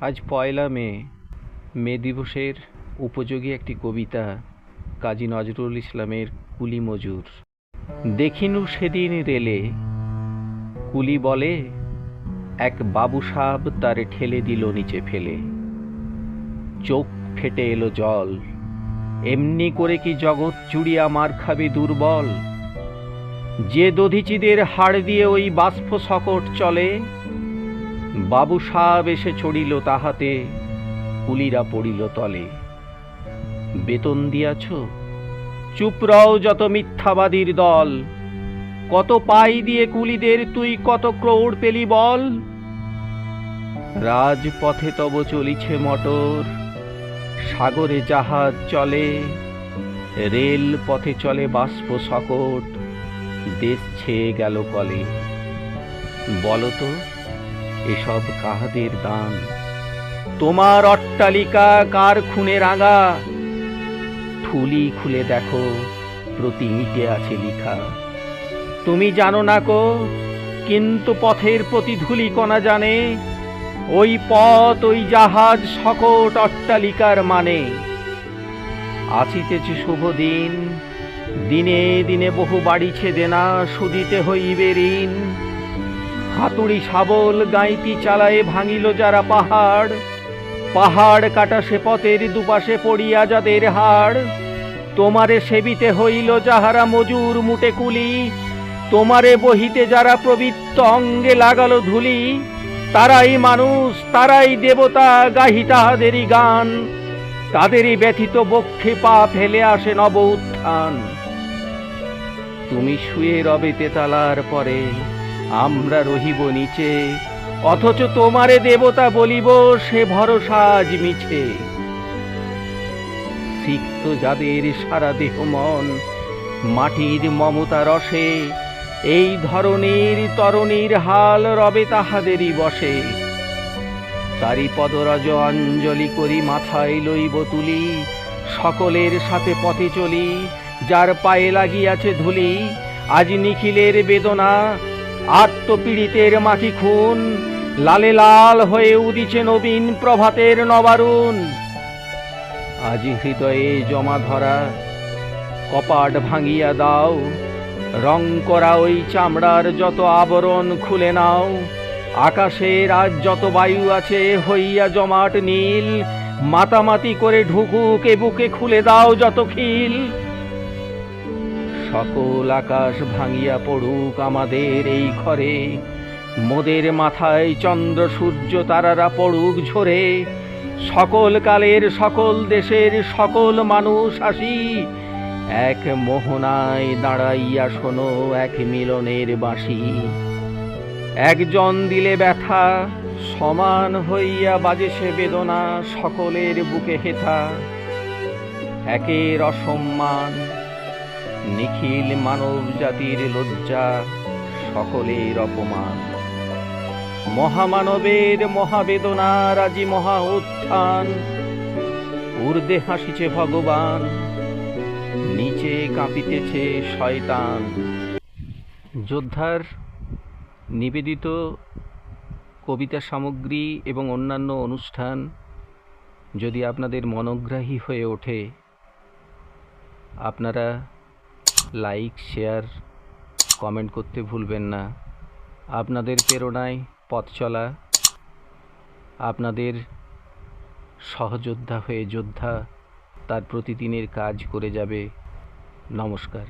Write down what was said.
আজ পয়লা মে। মে দিবসের উপযোগী একটি কবিতা কাজী নজরুল ইসলামের কুলি মজুর। দেখিনু সেদিন রেলে, কুলি বলে, এক বাবু সাব তারে ঠেলে দিল নিচে ফেলে। চোখ ফেটে এলো জল, এমনি করে কি জগৎ চুড়িয়া মার খাবে দুর্বল? যে দধিচিদের হাড় দিয়ে ওই বাষ্প সকট চলে বাবু সাব এসে চড়িল তাহাতে, কুলিরা পড়িল তলে। বেতন দিয়াছ? চুপ রও যত মিথ্যাবাদীর দল। কত পাই দিয়ে কুলিদের তুই কত ক্রৌড় পেলি বল? রাজপথে তব চলিছে মটর, সাগরে জাহাজ চলে রেল পথে চলে বাষ্প সকট, দেশ ছেয়ে গেল কলে। বলতো এসব কাহাদের দান? তোমার অট্টালিকা কার খুনে রাঙা? থুলি খুলে দেখো, প্রতি ইটে আছে লিখা। তুমি জানো না কো, কিন্তু পথের প্রতি ধুলি কণা জানে, ওই পথ, ওই জাহাজ সকট অট্টালিকার মানে। আসিতেছে শুভ দিন, দিনে দিনে বহু বাড়ি ছেদে না সুদিতে হইবে ঋণ। হাতুড়ি শাবল গাইতি চালায়ে ভাঙিল যারা পাহাড়। পাহাড় কাটা সে পথের দুপাশে পড়িয়া যাদের হাড়। তোমারে সেবিতে হইল যাহারা মজুর মুটে কুলি। তোমারে বহিতে যারা প্রবৃত্ত অঙ্গে লাগালো ধুলি। তারাই মানুষ, তারাই দেবতা, গাহি তাহাদেরই গান। তাদেরই ব্যথিত বক্ষে পা ফেলে আসে নব উত্থান। তুমি শুয়ে রবে তেতালার পরে। আমরা রহিব নিচে, অথচ তোমারে দেবতা বলিব, সে ভরসা আজ মিছে। সিক্ত যাদের সারা দেহ মন, মাটির মমতা রসে, এই ধরনের তরণীর হাল রবে তাহাদেরই বসে। তারি পদরজ অঞ্জলি করি মাথায় লইব তুলি, সকলের সাথে পথে চলি, যার পায়ে লাগিয়াছে ধুলি, আজ নিখিলের বেদনা আত্মপীড়িতের মাটি খুন, লালে লাল হয়ে উদিছে নবীন প্রভাতের নবারুণ। আজ হৃদয়ে জমা ধরা, কপাট ভাঙিয়া দাও, রং করা ওই চামড়ার যত আবরণ খুলে নাও আকাশের আজ যত বায়ু আছে হইয়া জমাট নীল, মাতামাতি করে ঢুকুক বুকে খুলে দাও যত খিল। সকল আকাশ ভাঙিয়া পড়ুক আমাদের এই ঘরে। মোদের মাথায় চন্দ্র, সূর্য, তারারা পড়ুক ঝরে। সকল কালের, সকল দেশের, সকল মানুষ আসি। এক মোহনায় দাঁড়াইয়া শোনো এক মিলনের বাঁশি। একজন দিলে ব্যথা, সমান হইয়া বাজে সে বেদনা, সকলের বুকে হেথা। একের অসম্মান নিখিল মানব জাতির লজ্জা সকলের অপমান। মহামানবের মহাবেদনার আজি মহা উত্থান। উর্দে হাসিছে ভগবান, নিচে কাঁপিতেছে শয়তান। যোদ্ধার নিবেদিত কবিতা সামগ্রী এবং অন্যান্য অনুষ্ঠান যদি আপনাদের মনোগ্রাহী হয়ে ওঠে, আপনারা লাইক শেয়ার কমেন্ট করতে ভুলবেন না। আপনাদের প্রেরণায় পথ চলা, আপনাদের সহযোদ্ধা হয়ে যোদ্ধা তার প্রতিদিনের কাজ করে যাবে। নমস্কার।